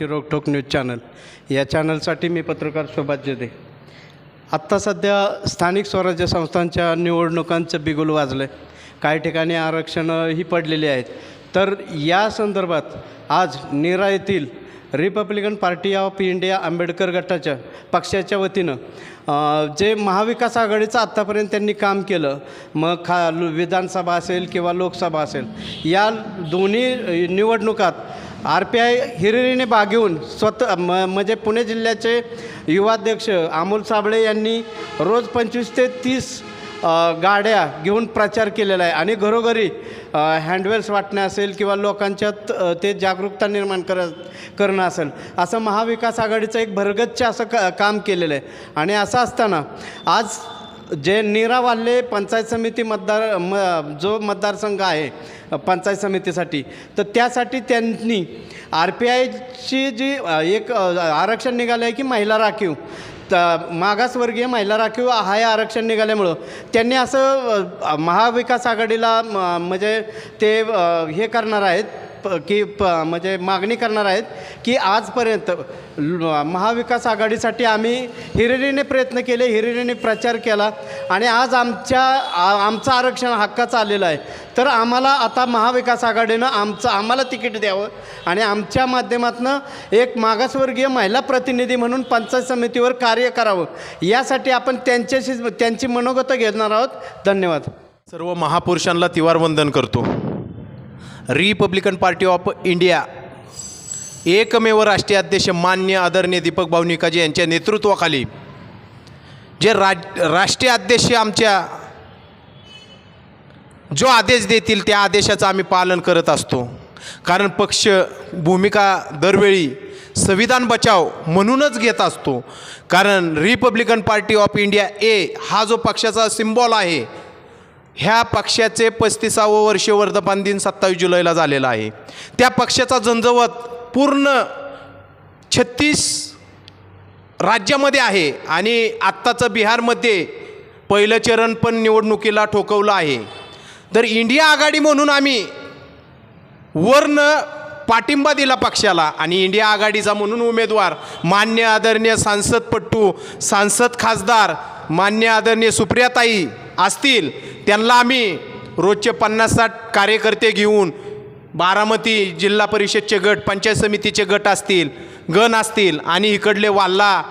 मराठी रोकटोक news channel. या चॅनलसाठी मी पत्रकार शोभात जेदे आत्ता सध्या स्थानिक स्वराज्य संस्थांच्या निवडणुकांचं बिगुल वाजलं आहे काही ठिकाणी आरक्षणं ही पडलेली आहेत. तर या संदर्भात आज नीरा येथील Republican Party of India Ambedkar गटाच्या पक्षाच्या वतीनं जे महाविकास आघाडीचं आत्तापर्यंत त्यांनी काम केलं मग खा विधानसभा असेल किंवा लोकसभा असेल या दोन्ही निवडणुकात आर पी आय हिरिरीने बागेऊन स्वतः म म्हणजे पुणे जिल्ह्याचे युवाध्यक्ष अमोल साबळे यांनी रोज पंचवीस ते तीस गाड्या घेऊन प्रचार केलेला आहे. आणि घरोघरी हँडवेल्स वाटणे असेल किंवा लोकांच्यात ते जागरूकता निर्माण कर करणं असेल असं महाविकास आघाडीचं एक भरगच्च असं का काम केलेलं आहे. आणि असं असताना आज जे नीरा पंचायत समिती मतदार म जो मतदारसंघ आहे पंचायत समितीसाठी तर त्यासाठी त्यांनी आर पी आयची जी एक आरक्षण निघालं आहे की महिला राखीव तर मागासवर्गीय महिला राखीव हा हे आरक्षण निघाल्यामुळं त्यांनी असं महाविकास आघाडीला म- म्हणजे ते हे करणार आहेत. प- की प म्हणजे मागणी करणार आहेत की आजपर्यंत ल- महाविकास आघाडीसाठी आम्ही हिरिरीने प्रयत्न केले हिरिरीने प्रचार केला आणि आज आमच्या आमचं आरक्षण हक्काचं आलेलं आहे. तर आम्हाला आता महाविकास आघाडीनं आमचं आम्हाला तिकीट द्यावं आणि आमच्या माध्यमातून एक मागासवर्गीय महिला प्रतिनिधी म्हणून पंचायत समितीवर कार्य करावं. यासाठी आपण त्यांच्याशी त्यांची मनोगत घेणार आहोत. धन्यवाद. सर्व महापुरुषांना तिवार वंदन करतो. रिपब्लिकन पार्टी ऑफ इंडिया एकमेव राष्ट्रीय अध्यक्ष मान्य आदरणीय दीपक भावनिकाजी यांच्या नेतृत्वाखाली जे राज राष्ट्रीय अध्यक्ष आमच्या जो आदेश देतील त्या आदेशाचं आम्ही पालन करत असतो. कारण पक्ष भूमिका दरवेळी संविधान बचाव म्हणूनच घेत असतो. कारण रिपब्लिकन पार्टी ऑफ इंडिया ए हा जो पक्षाचा सिम्बॉल आहे ह्या पक्षाचे पस्तीसावं वर्ष वर्धमान दिन सत्तावीस जुलैला झालेला आहे. त्या पक्षाचा झंझवत पूर्ण छत्तीस राज्यामध्ये आहे आणि आत्ताचं बिहारमध्ये पहिलं चरण पण निवडणुकीला ठोकवलं आहे. तर इंडिया आघाडी म्हणून आम्ही वर्ण पाठिंबा दिला पक्षाला आणि इंडिया आघाडीचा म्हणून उमेदवार मान्य आदरणीय सांसदपट्टू सांसद खासदार मान्य आदरणीय सुप्रियाताई असतील त्यांना आम्ही रोजचे पन्नास साठ कार्यकर्ते घेऊन बारामती जिल्हा परिषदचे गट पंचायत समितीचे गट असतील गण असतील आणि इकडले वाल्ला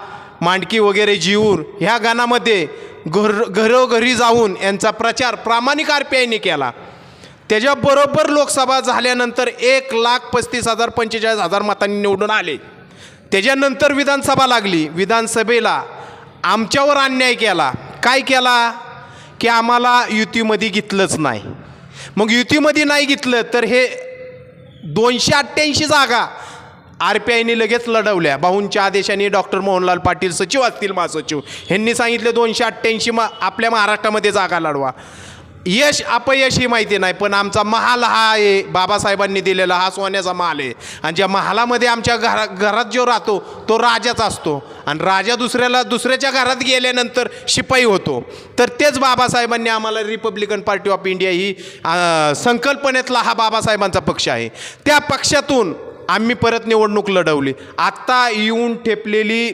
मांडकी वगैरे जीऊर ह्या गाणामध्ये घर घरोघरी जाऊन यांचा प्रचार प्रामाणिक आर पी आयने केला. त्याच्याबरोबर लोकसभा झाल्यानंतर एक लाख पस्तीस हजार पंचेचाळीस हजार मतांनी निवडून आले. त्याच्यानंतर विधानसभा लागली. विधानसभेला आमच्यावर अन्याय केला. काय केला? की आम्हाला युतीमध्ये घेतलंच नाही. मग युतीमध्ये नाही घेतलं तर हे दोनशे अठ्ठ्याऐंशी जागा आर पी आयने लगेच लढवल्या. भाऊंच्या आदेशाने डॉक्टर मोहनलाल पाटील सचिव असतील महासचिव. ह्यांनी सांगितले दोनशे अठ्ठ्याऐंशी मा आपल्या महाराष्ट्रामध्ये जागा लढवा. यश अपयश ही माहिती नाही पण आमचा महाल हा आहे. बाबासाहेबांनी दिलेला हा सोन्याचा महाल आहे. आणि ज्या महालामध्ये आमच्या घरा घरात जो राहतो तो राजाच असतो. आणि राजा दुसऱ्याला दुसऱ्याच्या घरात गेल्यानंतर शिपाई होतो. तर तेच बाबासाहेबांनी आम्हाला रिपब्लिकन पार्टी ऑफ इंडिया ही संकल्पनेतला हा बाबासाहेबांचा पक्ष आहे. त्या पक्षातून आम्ही परत निवडणूक लढवली. आत्ता येऊन ठेपलेली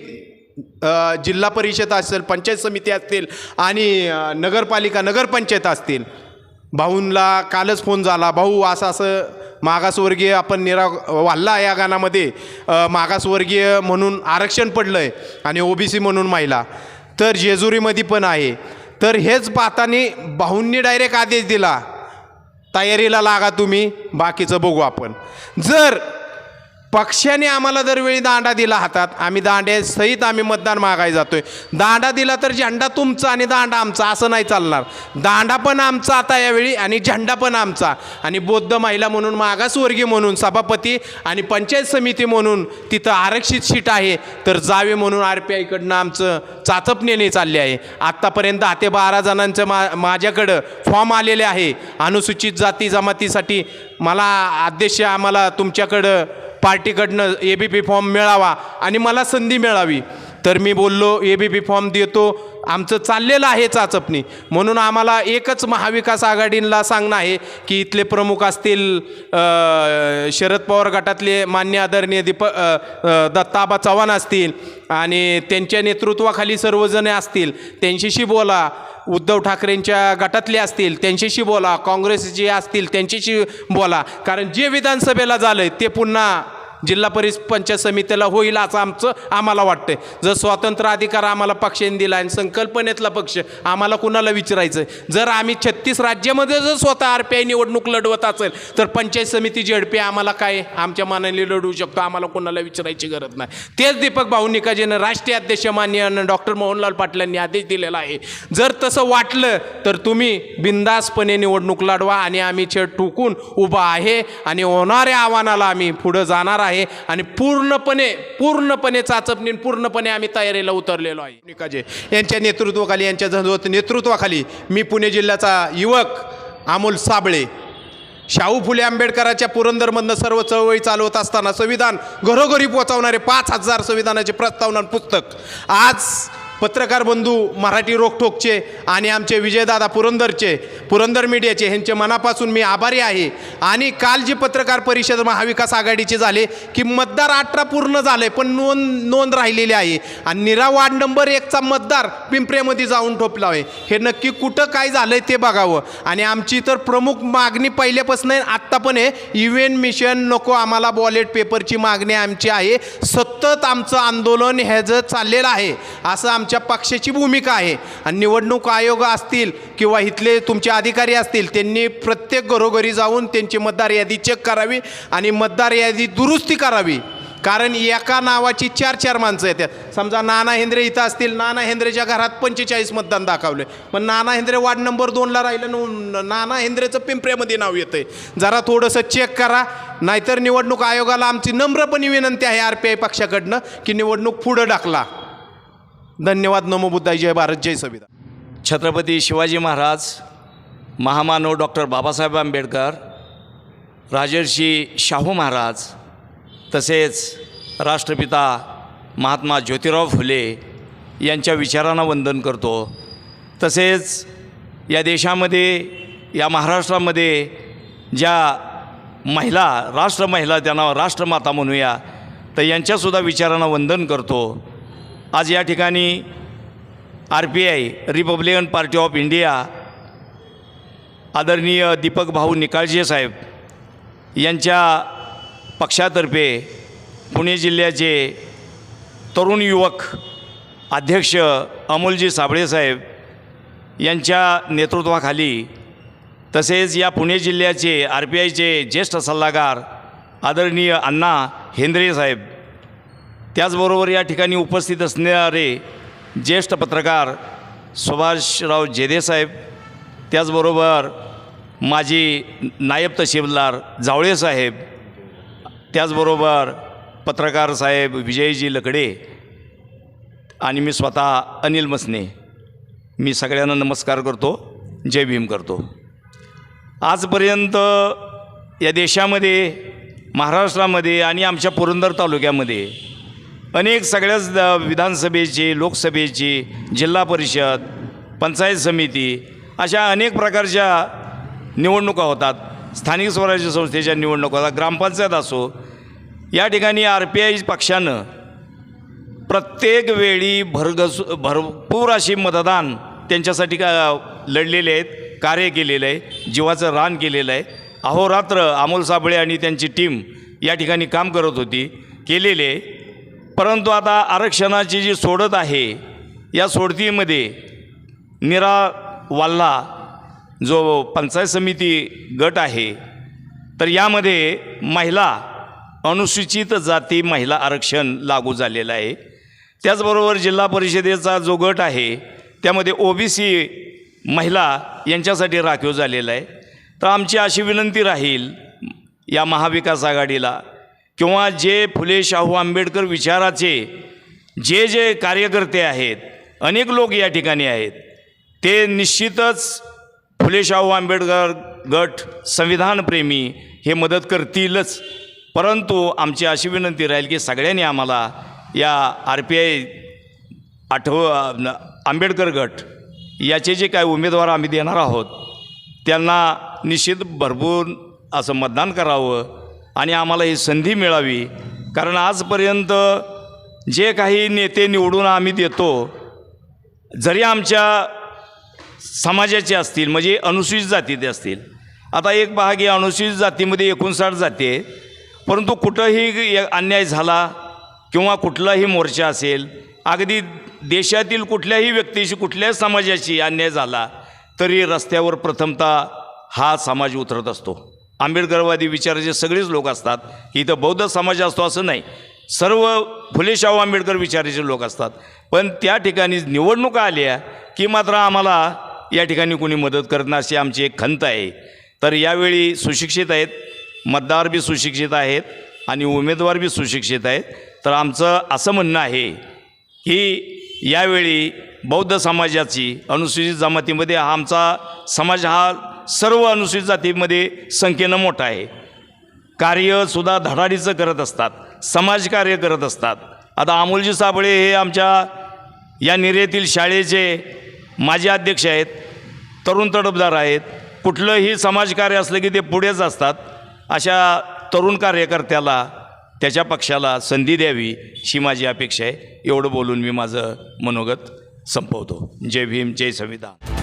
जिल्हा परिषद असेल पंचायत समिती असतील आणि नगरपालिका नगरपंचायत असतील. भाऊंला कालच फोन झाला भाऊ असं असं मागासवर्गीय आपण निरा वाल्ला या गाण्यामध्ये. मागासवर्गीय म्हणून आरक्षण पडलं आहे आणि ओबीसी म्हणून महिला. तर जेजुरीमध्ये पण आहे. तर हेच पाहताना भाऊंनी डायरेक्ट आदेश दिला. तयारीला लागा तुम्ही बाकीचं बघू आपण. जर पक्षाने आम्हाला दरवेळी दांडा दिला हातात. आम्ही दांड्यासहित आम्ही मतदान मागाय जातोय. दांडा दिला तर झेंडा तुमचा आणि दांडा आमचा असं नाही चालणार. दांडा पण आमचा आता यावेळी आणि झेंडा पण आमचा. आणि बौद्ध महिला म्हणून मागासवर्गीय म्हणून सभापती आणि पंचायत समिती म्हणून तिथं आरक्षित सीट आहे. तर जावे म्हणून आर पी आयकडनं आमचं चाचपणीने चालले आहे. आत्तापर्यंत दहा ते बारा जणांचं मा माझ्याकडं फॉर्म आलेले आहे. अनुसूचित जाती जमातीसाठी मला अध्यक्ष आम्हाला तुमच्याकडं पार्टीकडनं ए बी पी फॉर्म मिळावा आणि मला संधी मिळावी. तर मी बोललो ए बी पी फॉर्म देतो. आमचं चाललेलं आहे चाचपणी. म्हणून आम्हाला एकच महाविकास आघाडीला सांगणं आहे की इथले प्रमुख असतील शरद पवार गटातले मान्य आदरणीय दीप दत्ताबा चव्हाण असतील आणि त्यांच्या नेतृत्वाखाली सर्वजण असतील त्यांच्याशी बोला. उद्धव ठाकरेंच्या गटातले असतील त्यांच्याशी बोला. काँग्रेसचे असतील त्यांच्याशी बोला. कारण जे विधानसभेला झालं ते पुन्हा जिल्हा परिषद पंचायत समितीला होईल असं आमचं आम्हाला वाटतंय. जर स्वातंत्र्य अधिकार आम्हाला पक्षाने दिला आणि संकल्पनेतला पक्ष आम्हाला कुणाला विचारायचं जर आम्ही छत्तीस राज्यामध्ये जर स्वतः आर पी आय निवडणूक लढवत असेल तर पंचायत समिती झेडपी आम्हाला काय आमच्या मानाने लढवू शकतो? आम्हाला कोणाला विचारायची गरज नाही. तेच दीपक भाऊ निकाजीनं राष्ट्रीय अध्यक्ष मान्य डॉक्टर मोहनलाल पाटलांनी आदेश दिलेला आहे. जर तसं वाटलं तर तुम्ही बिंदासपणे निवडणूक लढवा आणि आम्ही छेड ठोकून उभा आहे आणि होणाऱ्या आव्हानाला आम्ही पुढं जाणार आहे. आणि पूर्णपणे पूर्णपणे चाचपणीन पूर्णपणे आम्ही तयारीला उतरलेलो आहे. निकाजे यांच्या नेतृत्वाखाली यांच्या झंझवत नेतृत्वाखाली मी पुणे जिल्ह्याचा युवक अमोल साबळे शाहू फुले आंबेडकराच्या पुरंदरमधनं सर्व चळवळी चालवत असताना संविधान घरोघरी पोहोचवणारे पाच हजार संविधानाचे प्रस्तावना पुस्तक. आज पत्रकार बंधू मराठी रोखोकचे आणि आमचे विजयदादा पुरंदरचे पुरंदर मीडियाचे ह्यांचे मनापासून मी आभारी आहे. आणि काल जी पत्रकार परिषद महाविकास आघाडीची झाले की मतदार अठरा पूर्ण झाले पण नोंद नोंद राहिलेली आहे. आणि निरा वार्ड नंबर एकचा मतदार पिंपऱ्यामध्ये जाऊन ठोपला आहे. हे नक्की कुठं काय झालं ते बघावं. आणि आमची तर प्रमुख मागणी पहिल्यापासून आहे आत्ता पण आहे. इव्हेंट मिशन नको आम्हाला बॉलेट पेपरची मागणी आमची आहे. सतत आमचं आंदोलन ह्याचं चाललेलं आहे. असं आमच्या पक्षाची भूमिका आहे. आणि निवडणूक आयोग असतील किंवा इथले तुमच्या अधिकारी असतील त्यांनी प्रत्येक घरोघरी जाऊन त्यांची मतदार यादी चेक करावी आणि मतदार यादी दुरुस्ती करावी. कारण एका नावाची चार चार माणसं येतात. समजा नाना हेंद्रे इथं असतील नाना हेंद्रेच्या घरात पंचेचाळीस मतदान दाखवले. पण नाना हेंद्रे वार्ड नंबर दोनला राहिलं न नाना हेंद्रेचं पिंपऱ्यामध्ये नाव येतंय. जरा थोडंसं चेक करा. नाहीतर निवडणूक आयोगाला आमची नम्रपणे विनंती आहे आर पी आय पक्षाकडनं की निवडणूक पुढं टाकला धन्यवाद. नमो बुद्धाय. जय भारत. जय संविधान. छत्रपती शिवाजी महाराज महामानव डॉक्टर बाबासाहेब आंबेडकर राजर्षी शाहू महाराज तसेच राष्ट्रपिता महात्मा ज्योतिराव फुले यांच्या विचारांना वंदन करतो. तसेच या देशामध्ये या महाराष्ट्रामध्ये ज्या महिला राष्ट्रमहिला त्यांना राष्ट्रमाता म्हणूया तर यांच्यासुद्धा विचारांना वंदन करतो. आज या ठिकाणी R P I Republican Party of India आदरणीय दीपक भाऊ निकाळजे साहेब यांच्या पक्षातर्फे पुणे जिल्ह्याचे तरुण युवक अध्यक्ष अमोलजी साबळे साहेब यांच्या नेतृत्वाखाली तसेच या पुणे जिल्ह्याचे आर पी आयचे ज्येष्ठ सल्लागार आदरणीय अण्णा हेंद्रे साहेब त्याचबरोबर या ठिकाणी उपस्थित असणारे ज्येष्ठ पत्रकार सुभाषराव जेदे साहेब त्याचबरोबर माजी नायब तहसीलदार जावळे साहेब त्याचबरोबर पत्रकार साहेब विजयजी लकडे आणि मी स्वतः अनिल मसने. मी सगळ्यांना नमस्कार करतो जय भीम करतो. आजपर्यंत या देशामध्ये महाराष्ट्रामध्ये आणि आमच्या पुरंदर तालुक्यामध्ये अनेक सगळ्याच विधानसभेची लोकसभेची जिल्हा परिषद पंचायत समिती अशा अनेक प्रकारच्या निवडणुका होतात. स्थानिक स्वराज्य संस्थेच्या निवडणुका होतात. ग्रामपंचायत असो या ठिकाणी आर पी आय पक्षानं प्रत्येक वेळी भरगस भरपूर अशी मतदान त्यांच्यासाठी का लढलेले आहेत कार्य केलेलं आहे जीवाचं रान केलेलं आहे. अहोरात्र अमोल साबळे आणि त्यांची टीम या ठिकाणी काम करत होती केलेले. आहे परंतु आता आरक्षणाची जी सोडत आहे या सोडतीमध्ये निरा वाल्ला जो पंचायत समिती गट आहे तर यामध्ये महिला अनुसूचित जाती महिला आरक्षण लागू झालेलं आहे. त्याचबरोबर जिल्हा परिषदेचा जो गट आहे त्यामध्ये ओबीसी महिला यांच्यासाठी राखीव झालेला आहे. तर आमची अशी विनंती राहील या महाविकास आघाडीला किंवा जे फुले शाहू आंबेडकर विचाराचे जे जे कार्यकर्ते आहेत अनेक लोक या ठिकाणी आहेत ते निश्चितच फुले शाहू आंबेडकर गट संविधानप्रेमी हे मदत करतीलच. परंतु आमची अशी विनंती राहील की सगळ्यांनी आम्हाला या आर पी आय आठव न- आंबेडकर गट याचे जे काय उमेदवार आम्ही देणार आहोत त्यांना निश्चित भरपूर असं मतदान करावं आणि आम्हाला ही संधी मिळावी. कारण आजपर्यंत जे काही नेते निवडून आम्ही देतो जरी आमच्या समाजाचे असतील म्हणजे अनुसूचित जातीचे असतील. आता एक भाग या अनुसूचित जातीमध्ये एकोणसाठ जाती आहे. परंतु कुठंही अन्याय झाला किंवा कुठलाही मोर्चा असेल अगदी देशातील कुठल्याही व्यक्तीशी कुठल्याही समाजाशी अन्याय झाला तरी रस्त्यावर प्रथमतः हा समाज उतरत असतो. आंबेडकरवादी विचाराचे सगळेच लोक असतात इथं बौद्ध समाज असतो असं नाही. सर्व फुले शाहू आंबेडकर विचाराचे लोक असतात. पण त्या ठिकाणी निवडणुका आल्या की मात्र आम्हाला या ठिकाणी कोणी मदत करत नाही अशी आमची एक खंत आहे. तर यावेळी सुशिक्षित आहेत मतदार बी सुशिक्षित आहेत आणि उमेदवार बी सुशिक्षित आहेत. तर आमचं असं म्हणणं आहे की यावेळी बौद्ध समाजाची अनुसूचित जमातीमध्ये हा आमचा समाज हा सर्व अनुसूचित जातीमध्ये संख्येनं मोठा आहे. कार्यसुद्धा धडाडीचं करत असतात समाजकार्य करत असतात. आता अमोलजी साबळे हे आमच्या या निर्यातील शाळेचे माजी अध्यक्ष आहेत तरुण तडफदार आहेत कुठलंही समाजकार्य असलं की ते पुढेच असतात अशा तरुण कार्यकर्त्याला त्याच्या पक्षाला संधी द्यावी ही माझी अपेक्षा आहे. एवढं बोलून मी माझं मनोगत संपवतो. जय भीम जय संविधान.